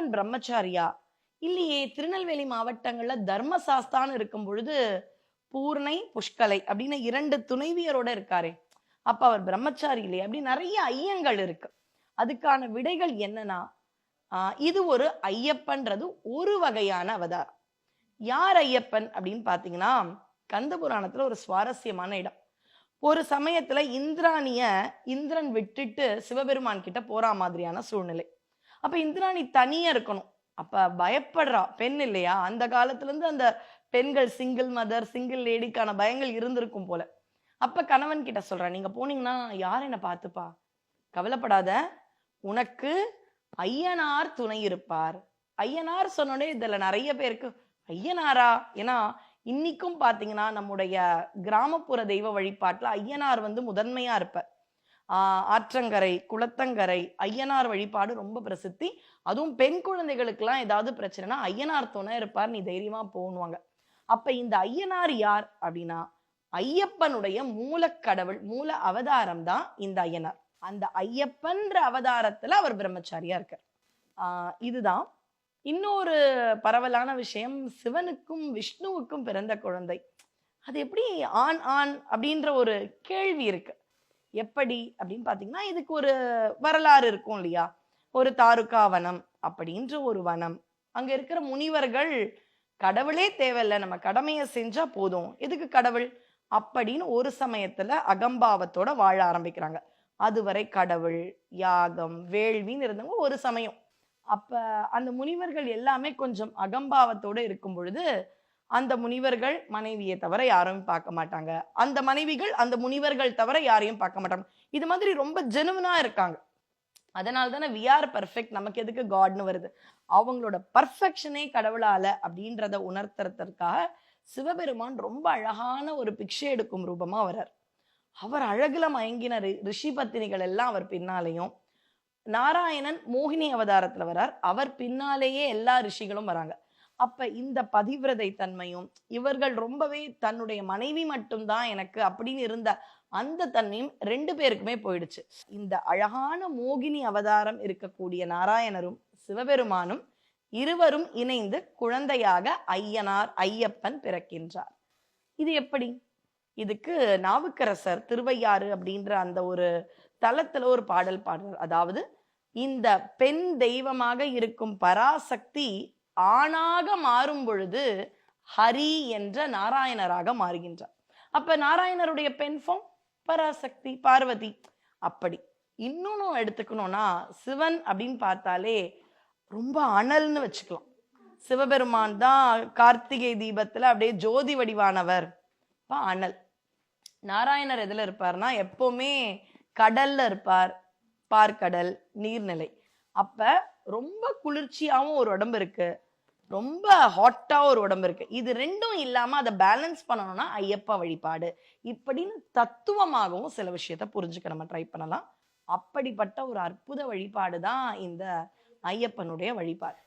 ஐயப்பன் பிரம்மச்சாரியா? இல்லையே திருநெல்வேலி மாவட்டங்கள்ல தர்மசாஸ்தான்னு இருக்கும் பொழுது பூர்ணை புஷ்கலை அப்படின்னு இரண்டு துணைவியரோட இருக்காரே. அப்ப அவர் பிரம்மச்சாரி இல்லையே அப்படி நிறைய ஐயங்கள் இருக்கு. அதுக்கான விடைகள் என்னன்னா இது ஒரு ஐயப்பன்றது ஒரு வகையான அவதாரம். யார் ஐயப்பன் அப்படின்னு பாத்தீங்கன்னா கந்த புராணத்துல ஒரு சுவாரஸ்யமான இடம். ஒரு சமயத்துல இந்திராணிய இந்திரன் விட்டுட்டு சிவபெருமான் கிட்ட போறா மாதிரியான சூழ்நிலை. அப்ப இந்திராணி தனியாக இருக்கணும். அப்போ பயப்படுறா. பெண் இல்லையா? அந்த காலத்துலேருந்து அந்த பெண்கள் சிங்கிள் மதர் சிங்கிள் லேடிக்கான பயங்கள் இருந்திருக்கும் போல. அப்போ கணவன் கிட்ட சொல்கிறேன் நீங்கள் போனீங்கன்னா யார் என்னை பார்த்துப்பா? கவலைப்படாத. உனக்கு ஐயனார் துணை இருப்பார். ஐயனார் சொன்னோடனே இதில் நிறைய பேருக்கு ஐயனாரா? ஏன்னா இன்னைக்கும் பார்த்தீங்கன்னா நம்முடைய கிராமப்புற தெய்வ வழிபாட்டில் ஐயனார் வந்து முதன்மையாக இருப்பார். ஆற்றங்கரை குளத்தங்கரை ஐயனார் வழிபாடு ரொம்ப பிரசித்தி. அதுவும் பெண் குழந்தைகளுக்கெல்லாம் ஏதாவது பிரச்சனைனா ஐயனார் துணை இருப்பார் நீ தைரியமா போகணுவாங்க அப்ப இந்த ஐயனார் யார் அப்படின்னா ஐயப்பனுடைய மூலக்கடவுள் மூல அவதாரம் தான் இந்த ஐயனார். அந்த ஐயப்பன்ற அவதாரத்துல அவர் பிரம்மச்சாரியா இருக்கார். ஆஹ் இதுதான். இன்னொரு பரவலான விஷயம் சிவனுக்கும் விஷ்ணுவுக்கும் பிறந்த குழந்தை. அது எப்படி ஆண் ஆண் அப்படின்ற ஒரு கேள்வி இருக்கு. எப்படி அப்படின்னு பார்த்தீங்கன்னா இதுக்கு ஒரு வரலாறு இருக்கும் இல்லையா? ஒரு தாருக்கா வனம் அப்படின்ற ஒரு வனம். அங்கே இருக்கிற முனிவர்கள் கடவுளே தேவையில்லை நம்ம கடமையை செஞ்சா போதும். எதுக்கு கடவுள்? அப்படின்னு ஒரு சமயத்துல அகம்பாவத்தோட வாழ ஆரம்பிக்கிறாங்க. அதுவரை கடவுள் யாகம் வேள்வின்னு இருந்தவங்க ஒரு சமயம். அப்ப அந்த முனிவர்கள் எல்லாமே கொஞ்சம் அகம்பாவத்தோட இருக்கும் பொழுது அந்த முனிவர்கள் மனைவியை தவிர யாரும் பார்க்க மாட்டாங்க. அந்த மனைவிகள் அந்த முனிவர்கள் தவிர யாரையும் பார்க்க மாட்டாங்க. இது மாதிரி ரொம்ப ஜெனுவனா இருக்காங்க. அதனால தானே வி ஆர் பர்ஃபெக்ட் நமக்கு எதுக்கு காட்னு வருது? அவங்களோட பர்ஃபெக்ஷனே கடவுளால அப்படின்றத உணர்த்துறதற்காக சிவபெருமான் ரொம்ப அழகான ஒரு பிக்ஷை எடுக்கும் ரூபமா வரார் அவர் அழகுல மயங்கின ரி- ரிஷி பத்தினிகள் எல்லாம் அவர் பின்னாலேயும் நாராயணன் மோகினி அவதாரத்துல வரார் அவர் பின்னாலேயே எல்லா ரிஷிகளும் வராங்க. அப்ப இந்த பதிவிரதை தன்மையும் இவர்கள் ரொம்பவே தன்னுடைய மனைவி மட்டும்தான் எனக்கு அப்படின்னு இருந்த அந்த தன்மையும் ரெண்டு பேருக்குமே போயிடுச்சு. இந்த அழகான மோகினி அவதாரம் இருக்கக்கூடிய நாராயணரும் சிவபெருமானும் இருவரும் இணைந்து குழந்தையாக ஐயனார் ஐயப்பன் பிறக்கின்றார். இது எப்படி? இதுக்கு நாவுக்கரசர் திருவையாறு அப்படின்ற அந்த ஒரு தளத்துல ஒரு பாடல் பாடுறார். அதாவது இந்த பெண் தெய்வமாக இருக்கும் பராசக்தி ஆணாக மாறும் பொழுது ஹரி என்ற நாராயணராக மாறுகின்றார். அப்ப நாராயணருடைய பெண் ஃபார்ம் பராசக்தி பார்வதி. அப்படி. இன்னொன்னு எடுத்துக்கணும்னா சிவன் அப்படின்னு பார்த்தாலே ரொம்ப அனல்னு வச்சுக்கலாம். சிவபெருமான் தான் கார்த்திகை தீபத்துல அப்படியே ஜோதி வடிவானவர். இப்போ அனல். நாராயணர் எதுல இருப்பார்னா எப்பவுமே கடல்ல இருப்பார். பார்க்கடல் நீர்நிலை. அப்ப ரொம்ப குளிர்ச்சியாகவும் ஒரு உடம்பு இருக்கு. ரொம்ப ஹாட்டாக ஒரு உடம்பு இருக்கு. இது ரெண்டும் இல்லாமல் அதை பேலன்ஸ் பண்ணணும்னா ஐயப்பா வழிபாடு. இப்படின்னு தத்துவமாகவும் சில விஷயத்த புரிஞ்சுக்க நம்ம ட்ரை பண்ணலாம். அப்படிப்பட்ட ஒரு அற்புத வழிபாடு தான் இந்த ஐயப்பனுடைய வழிபாடு.